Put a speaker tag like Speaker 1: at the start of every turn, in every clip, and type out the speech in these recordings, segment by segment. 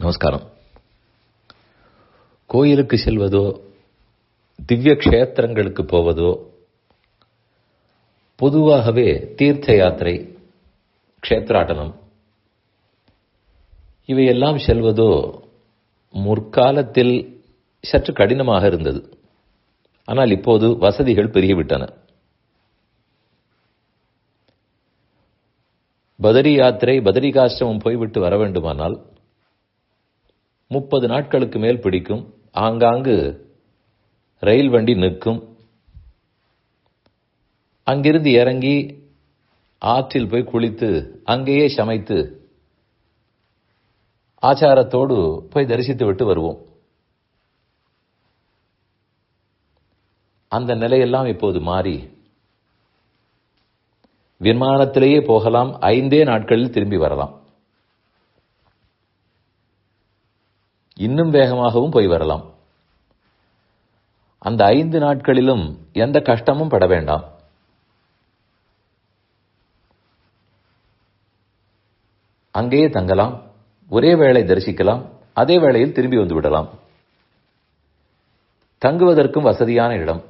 Speaker 1: நமஸ்காரம். கோயிலுக்கு செல்வதோ திவ்ய க்ஷேத்திரங்களுக்கு போவதோ பொதுவாகவே தீர்த்த யாத்திரை க்ஷேத்ராட்டனம் இவையெல்லாம் செல்வதோ முற்காலத்தில் சற்று கடினமாக இருந்தது. ஆனால் இப்போது வசதிகள் பெருகிவிட்டன. பதரி யாத்திரை பதரிகாசிரமம் போய்விட்டு வர வேண்டுமானால் முப்பது நாட்களுக்கு மேல் பிடிக்கும். ஆங்காங்கு ரயில் வண்டி நிற்கும். அங்கிருந்து இறங்கி ஆற்றில் போய் குளித்து அங்கேயே சமைத்து ஆச்சாரத்தோடு போய் தரிசித்து விட்டு வருவோம். அந்த நிலையெல்லாம் இப்போது மாறி. விமானத்திலேயே போகலாம். ஐந்தே நாட்களில் திரும்பி வரலாம். இன்னும் வேகமாகவும் போய் வரலாம். அந்த ஐந்து நாட்களிலும் எந்த கஷ்டமும் பட வேண்டாம். அங்கேயே தங்கலாம் ஒரே வேளை தரிசிக்கலாம் அதே வேளையில் திரும்பி வந்து விடலாம். தங்குவதற்கும் வசதியான இடம்.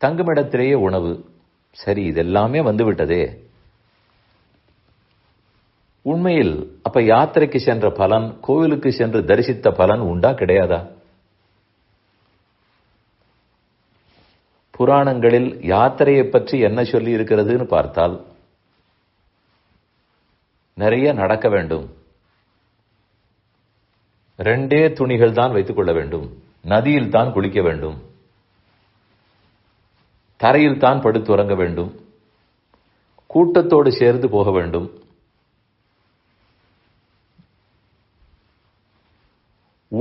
Speaker 1: தங்குமிடத்திலேயே உணவு. சரி இதெல்லாமே வந்துவிட்டதே. உண்மையில் அப்ப யாத்திரைக்கு சென்ற பலன் கோவிலுக்கு சென்று தரிசித்த பலன் உண்டா கிடையாதா? புராணங்களில் யாத்திரையை பற்றி என்ன சொல்லி இருக்கிறதுன்னு பார்த்தால் நிறைய நடக்க வேண்டும். ரெண்டே துணிகள் தான் வைத்துக் கொள்ள வேண்டும். நதியில் தான் குளிக்க வேண்டும். தரையில் தான் படுத்து உறங்க வேண்டும். கூட்டத்தோடு சேர்ந்து போக வேண்டும்.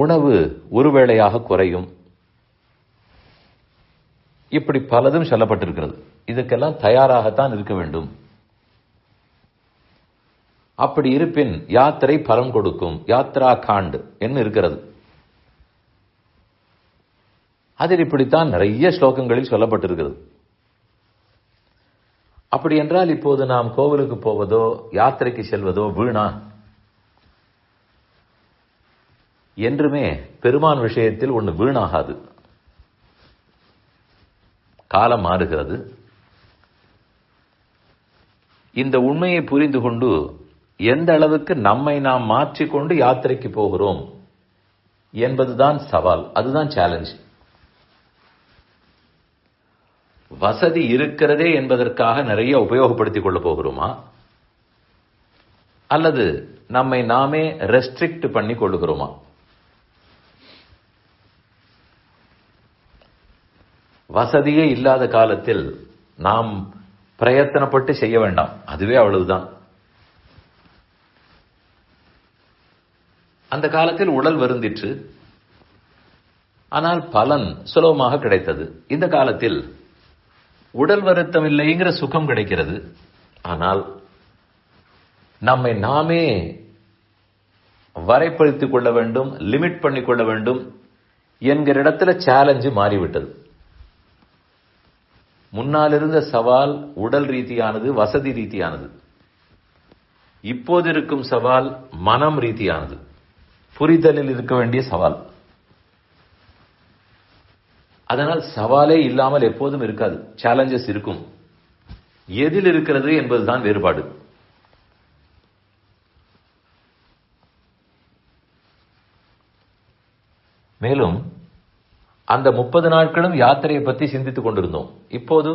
Speaker 1: உணவு ஒருவேளையாக குறையும். இப்படி பலதும் சொல்லப்பட்டிருக்கிறது. இதுக்கெல்லாம் தயாராகத்தான் இருக்க வேண்டும். அப்படி இருப்பின் யாத்திரை பலன் கொடுக்கும். யாத்ரா காண்டு என்ன இருக்கிறது. அதில் இப்படித்தான் நிறைய ஸ்லோகங்களில் சொல்லப்பட்டிருக்கிறது. அப்படி என்றால் இப்போது நாம் கோவிலுக்கு போவதோ யாத்திரைக்கு செல்வதோ வீணா? என்றுமே பெருமான் விஷயத்தில் ஒன்று வீணாகாது. காலம் மாறுகிறது. இந்த உண்மையை புரிந்து கொண்டு எந்த அளவுக்கு நம்மை நாம் மாற்றிக்கொண்டு யாத்திரைக்கு போகிறோம் என்பதுதான் சவால். அதுதான் சேலஞ்ச் வசதி இருக்கிறதே என்பதற்காக நிறைய உபயோகப்படுத்திக் கொள்ள போகிறோமா? அல்லது நம்மை நாமே ரெஸ்ட்ரிக்ட் பண்ணி கொள்ளுகிறோமா? வசதியே இல்லாத காலத்தில் நாம் பிரயத்தனப்பட்டு செய்ய வேண்டாம். அதுவே அவ்வளவுதான். அந்த காலத்தில் உடல் வருந்திற்று. ஆனால் பலன் சுலபமாக கிடைத்தது. இந்த காலத்தில் உடல் வருத்தம் இல்லைங்கிற சுகம் கிடைக்கிறது. ஆனால் நம்மை நாமே வரைப்படுத்திக் கொள்ள வேண்டும் லிமிட் பண்ணிக்கொள்ள வேண்டும் என்கிற இடத்துல சேலஞ்சு மாறிவிட்டது. முன்னால் இருந்த சவால் உடல் ரீதியானது வசதி ரீதியானது. இப்போது இருக்கும் சவால் மனம் ரீதியானது. புரிதலில் இருக்க வேண்டிய சவால். அதனால் சவாலே இல்லாமல் எப்போதும் இருக்காது. சேலஞ்சஸ் இருக்கும். எதில் இருக்கிறது என்பதுதான் வேறுபாடு. மேலும் அந்த முப்பது நாட்களும் யாத்திரையை பற்றி சிந்தித்துக் கொண்டிருந்தோம். இப்போது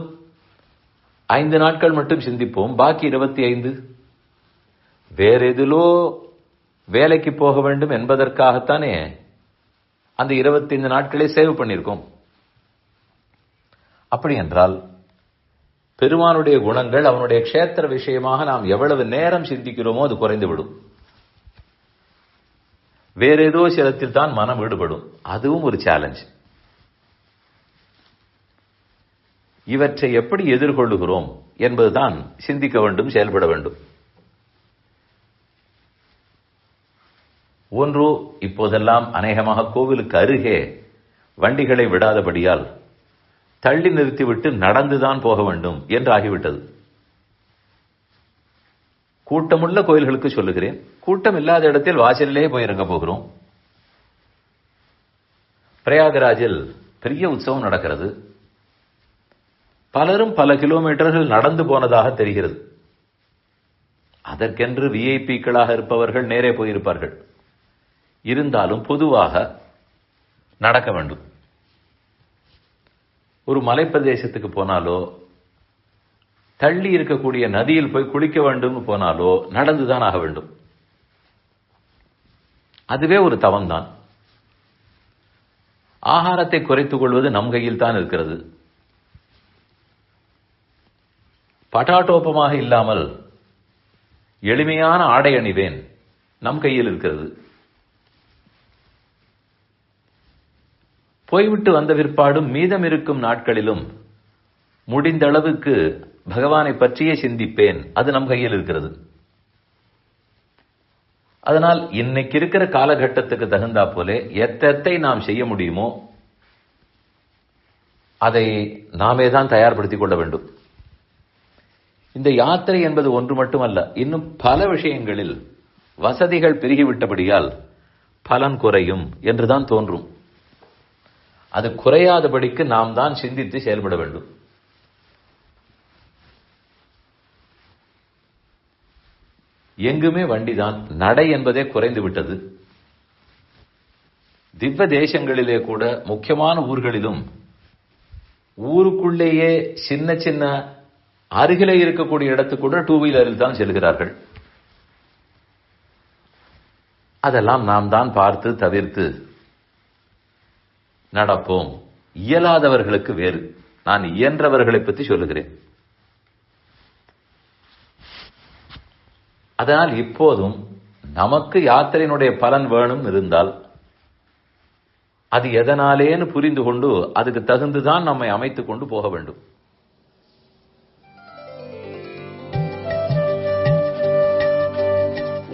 Speaker 1: ஐந்து நாட்கள் மட்டும் சிந்திப்போம். பாக்கி இருபத்தி ஐந்து வேற எதிலோ வேலைக்கு போக வேண்டும் என்பதற்காகத்தானே அந்த இருபத்தி ஐந்து நாட்களே சேவ் பண்ணியிருக்கோம். அப்படி என்றால் பெருமானுடைய குணங்கள் அவனுடைய க்ஷேத்திர விஷயமாக நாம் எவ்வளவு நேரம் சிந்திக்கிறோமோ அது குறைந்துவிடும். வேற ஏதோ சிலத்தில் தான் மனம் ஈடுபடும். அதுவும் ஒரு சேலஞ்ச் இவற்றை எப்படி எதிர்கொள்ளுகிறோம் என்பதுதான் சிந்திக்க வேண்டும் செயல்பட வேண்டும். ஒன்று இப்போதெல்லாம் அநேகமாக கோவிலுக்கு அருகே வண்டிகளை விடாதபடியால் தள்ளி நிறுத்திவிட்டு நடந்துதான் போக வேண்டும் என்று ஆகிவிட்டது. கூட்டமுள்ள கோயில்களுக்கு சொல்லுகிறேன். கூட்டம் இல்லாத இடத்தில் வாசலிலே போய் இறங்க போகிறோம். பிரயாகராஜில் பெரிய உற்சவம் நடக்கிறது. பலரும் பல கிலோமீட்டர்கள் நடந்து போனதாக தெரிகிறது. அதற்கென்று விஐபிக்களாக இருப்பவர்கள் நேரே போயிருப்பார்கள். இருந்தாலும் பொதுவாக நடக்க வேண்டும். ஒரு மலைப்பிரதேசத்துக்கு போனாலோ தள்ளி இருக்கக்கூடிய நதியில் போய் குளிக்க வேண்டும் போனாலோ நடந்துதான் ஆக வேண்டும். அதுவே ஒரு தவம்தான். ஆகாரத்தை குறைத்துக் கொள்வது நம் கையில் தான் இருக்கிறது. பட்டாட்டோப்பமாக இல்லாமல் எளிமையான ஆடை அணிவேன் நம் கையில் இருக்கிறது. போய்விட்டு வந்த பிற்பாடும் மீதம் இருக்கும் நாட்களிலும் முடிந்த அளவுக்கு பகவானை பற்றியே சிந்திப்பேன். அது நம் கையில் இருக்கிறது. அதனால் இன்னைக்கு இருக்கிற காலகட்டத்துக்கு தகுந்தா போலே எத்தத்தை நாம் செய்ய முடியுமோ அதை நாமே தான் தயார்படுத்திக் கொள்ள வேண்டும். இந்த யாத்திரை என்பது ஒன்று மட்டுமல்ல இன்னும் பல விஷயங்களில் வசதிகள் பெருகிவிட்டபடியால் பலன் குறையும் என்றுதான் தோன்றும். அது குறையாதபடிக்கு நாம் தான் சிந்தித்து செயல்பட வேண்டும். எங்குமே வண்டிதான் நடை என்பதே குறைந்து விட்டது திவ்ய தேசங்களிலே கூட முக்கியமான ஊர்களிலும் ஊருக்குள்ளேயே சின்ன சின்ன அருகிலே இருக்கக்கூடிய இடத்துக்கு கூட டூ வீலரில் தான் செல்கிறார்கள். அதெல்லாம் நாம் தான் பார்த்து தவிர்த்து நடப்போம். இயலாதவர்களுக்கு வேறு. நான் இயன்றவர்களை பற்றி சொல்லுகிறேன். அதனால் இப்போதும் நமக்கு யாத்திரையினுடைய பலன் வேணும் இருந்தால் அது எதனாலேன்னு புரிந்து கொண்டு அதுக்கு தகுந்துதான் நம்மை அமைத்துக் கொண்டு போக வேண்டும்.